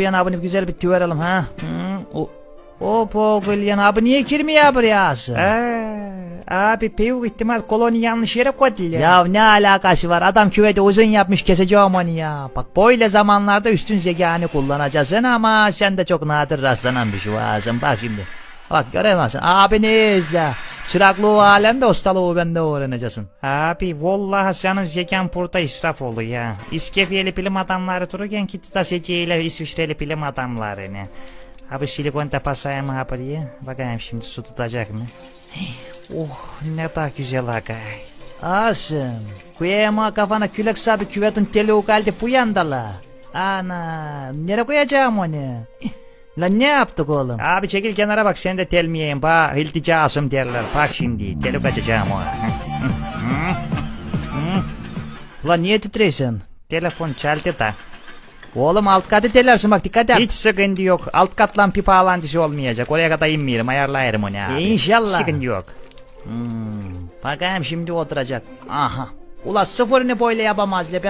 Yana abini güzel bir tüverelim ha. Hı, o, o Pogulyan abi niye girmiyor buraya? abi büyük ihtimal koloni yanlış yere koydular. Ya ne alakası var? Adam küveti uzun yapmış keseceğim onu ya. Bak böyle zamanlarda üstün zekanı kullanacaksın ama sen de çok nadir rastlanan bir şey varsın. Bak şimdi. Bak göremezsin. Abini izle. Çıraklığı alemde ustalığı bende öğreneceksin. Abi vallahi senin zekan burada israf oluyor ya. İskefiyeli bilim adamları dururken gitti zekayla İsviçreli bilim adamlarını. Abi silikon tapasaya mı yapıyor? Bakayım şimdi su tutacak mı? Oh ne da güzel aga. Asım. Koyayım kafana külek sabi küvetin teli o kaldı bu yanda la. Ana. Nereye koyacağım onu? Lan ne yaptık oğlum? Abi çekil kenara bak sen de telmeyeyim. Bak hiltica asım derler. Bak şimdi teluk açacağım o. Lan niye titreyorsun? Telefon çaldı da. Oğlum alt katı telersin bak dikkat et. Hiç sıkıntı yok. Alt katlan pipa alantısı olmayacak. Oraya kadar inmeyelim. Ayarlayarım onu abi. İnşallah. Sıkıntı yok. Hmm, bakayım şimdi oturacak. Aha. Ula sıfırını böyle yapamaz le.